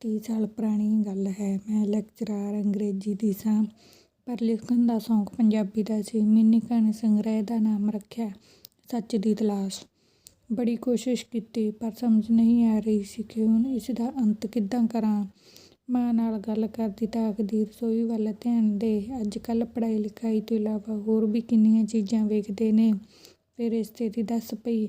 ਤੀਹ ਸਾਲ ਪੁਰਾਣੀ ਗੱਲ ਹੈ। ਮੈਂ ਲੈਕਚਰਾਰ ਅੰਗਰੇਜ਼ੀ ਦੀ ਸਾਂ, ਪਰ ਲਿਖਣ ਦਾ ਸ਼ੌਂਕ ਪੰਜਾਬੀ ਦਾ ਸੀ। ਮਿੰਨੀ ਕਹਾਣੀ ਸੰਗ੍ਰਹਿ ਦਾ ਨਾਮ ਰੱਖਿਆ, ਸੱਚ ਦੀ ਤਲਾਸ਼। ਬੜੀ ਕੋਸ਼ਿਸ਼ ਕੀਤੀ, ਪਰ ਸਮਝ ਨਹੀਂ ਆ ਰਹੀ ਸੀ ਕਿ ਹੁਣ ਇਸ ਦਾ ਅੰਤ ਕਿੱਦਾਂ ਕਰਾਂ। ਮਾਂ ਨਾਲ ਗੱਲ ਕਰਦੀ ਤਾਂ ਆਖਦੀ, ਰਸੋਈ ਵੱਲ ਧਿਆਨ ਦੇ। ਅੱਜ ਕੱਲ੍ਹ ਪੜ੍ਹਾਈ ਲਿਖਾਈ ਤੋਂ ਇਲਾਵਾ ਹੋਰ ਵੀ ਕਿੰਨੀਆਂ ਚੀਜ਼ਾਂ ਵੇਖਦੇ ਨੇ। ਫਿਰ ਇਸ ਦੀ ਦੱਸ ਪਈ।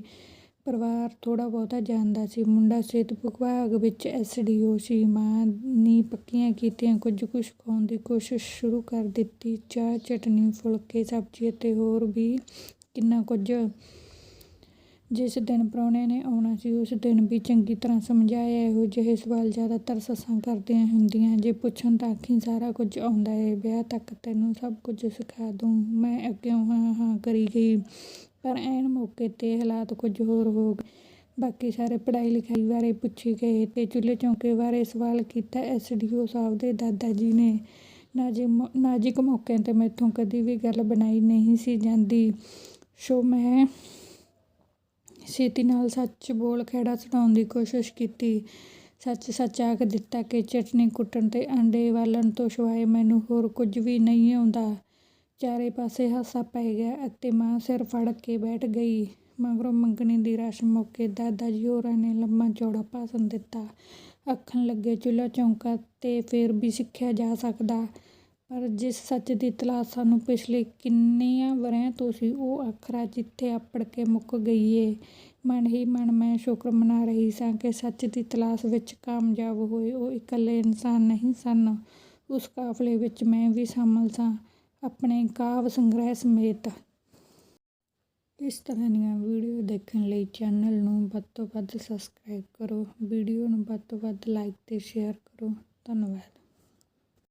ਪਰਿਵਾਰ ਥੋੜ੍ਹਾ ਬਹੁਤਾ ਜਾਣਦਾ ਸੀ। ਮੁੰਡਾ ਸਿਹਤ ਵਿਭਾਗ ਵਿੱਚ ਐਸ ਡੀ ਓ ਸੀ। ਮਾਂ ਨੇ ਪੱਕੀਆਂ ਕੀਤੀਆਂ ਕੁਝ ਕੁ ਸਿਖਾਉਣ ਦੀ ਕੋਸ਼ਿਸ਼ ਸ਼ੁਰੂ ਕਰ ਦਿੱਤੀ। ਚਾਹ, ਚਟਨੀ, ਫੁਲਕੇ, ਸਬਜ਼ੀ ਅਤੇ ਹੋਰ ਵੀ ਕਿੰਨਾ ਕੁਝ ਜਿਸ ਦਿਨ ਪ੍ਰਾਹੁਣੇ ਨੇ ਆਉਣਾ ਸੀ, ਉਸ ਦਿਨ ਵੀ ਚੰਗੀ ਤਰ੍ਹਾਂ ਸਮਝਾਇਆ। ਇਹੋ ਜਿਹੇ ਸਵਾਲ ਜ਼ਿਆਦਾਤਰ ਸੱਸਾਂ ਕਰਦੀਆਂ ਹੁੰਦੀਆਂ। ਜੇ ਪੁੱਛਣ ਤਾਂ ਆਖੀਂ, ਸਾਰਾ ਕੁਝ ਆਉਂਦਾ ਹੈ ਵਿਆਹ ਤੱਕ ਤੈਨੂੰ ਸਭ ਕੁਝ ਸਿਖਾ ਦੂੰ। ਮੈਂ ਅੱਗੇ ਹਾਂ ਹਾਂ, ਕਰੀ ਗਈ। ਪਰ ਐਨ ਮੌਕੇ 'ਤੇ ਹਾਲਾਤ ਕੁਝ ਹੋਰ ਹੋ ਗਏ। ਬਾਕੀ ਸਾਰੇ ਪੜ੍ਹਾਈ ਲਿਖਾਈ ਬਾਰੇ ਪੁੱਛੇ ਗਏ ਅਤੇ ਚੁੱਲ੍ਹੇ ਚੌਂਕੇ ਬਾਰੇ ਸਵਾਲ ਕੀਤਾ ਐਸ ਡੀ ਓ ਸਾਹਿਬ ਦੇ ਦਾਦਾ ਜੀ ਨੇ। ਨਾਜ਼ਿਮ ਨਾਜ਼ੁਕ ਮੌਕਿਆਂ 'ਤੇ ਮੈਥੋਂ ਕਦੀ ਵੀ ਗੱਲ ਬਣਾਈ ਨਹੀਂ ਸੀ ਜਾਂਦੀ। ਸੋ ਮੈਂ ਛੇਤੀ ਨਾਲ ਸੱਚ ਬੋਲ ਖਹਿੜਾ ਸੁਣਾਉਣ ਦੀ ਕੋਸ਼ਿਸ਼ ਕੀਤੀ। ਸੱਚ ਸੱਚ ਆਖ ਦਿੱਤਾ ਕਿ ਚਟਨੀ ਕੁੱਟਣ ਤੇ ਆਂਡੇ ਵਾਲਣ ਤੋਂ ਸਿਵਾਏ ਮੈਨੂੰ ਹੋਰ ਕੁਝ ਵੀ ਨਹੀਂ ਆਉਂਦਾ। ਚਾਰੇ ਪਾਸੇ ਹਾਸਾ ਪੈ ਗਿਆ ਅਤੇ ਮਾਂ ਸਿਰ ਫੜ ਕੇ ਬੈਠ ਗਈ। ਮਗਰੋਂ ਮੰਗਣੀ ਦੀ ਰਸਮ ਮੌਕੇ ਦਾਦਾ ਜੀ ਹੋਰਾਂ ਨੇ ਲੰਮਾ ਚੌੜਾ ਭਾਸ਼ਣ ਦਿੱਤਾ। ਆਖਣ ਲੱਗੇ, ਚੁੱਲ੍ਹਾ ਚੌਂਕਾ 'ਤੇ ਫੇਰ ਵੀ ਸਿੱਖਿਆ ਜਾ ਸਕਦਾ। ਪਰ ਜਿਸ ਸੱਚ ਦੀ ਤਲਾਸ਼ ਸਾਨੂੰ ਪਿਛਲੇ ਕਿੰਨਿਆਂ ਵਰ੍ਹਿਆਂ ਤੋਂ ਸੀ, ਉਹ ਆਖਰਾ ਜਿੱਥੇ ਅੱਪੜ ਕੇ ਮੁੱਕ ਗਈ ਏ ਮਨ ਹੀ ਮਨ, ਮੈਂ ਸ਼ੁਕਰ ਮਨਾ ਰਹੀ ਸਾਂ ਕਿ ਸੱਚ ਦੀ ਤਲਾਸ਼ ਵਿੱਚ ਕਾਮਯਾਬ ਹੋਏ ਉਹ ਇਕੱਲੇ ਇਨਸਾਨ ਨਹੀਂ ਸਨ। ਉਸ ਕਾਫ਼ਲੇ ਵਿੱਚ ਮੈਂ ਵੀ ਸ਼ਾਮਲ ਸਾਂ। ਆਪਣੇ ਕਾਵਿ ਸੰਗ੍ਰਹਿ ਸਮੇਤ। ਇਸ ਤਰ੍ਹਾਂ ਦੀਆਂ ਵੀਡੀਓ ਦੇਖਣ ਲਈ ਚੈਨਲ ਨੂੰ ਵੱਧ ਤੋਂ ਵੱਧ ਸਬਸਕ੍ਰਾਈਬ ਕਰੋ, ਵੀਡੀਓ ਨੂੰ ਵੱਧ ਤੋਂ ਵੱਧ ਲਾਈਕ ਤੇ ਸ਼ੇਅਰ ਕਰੋ। ਧੰਨਵਾਦ।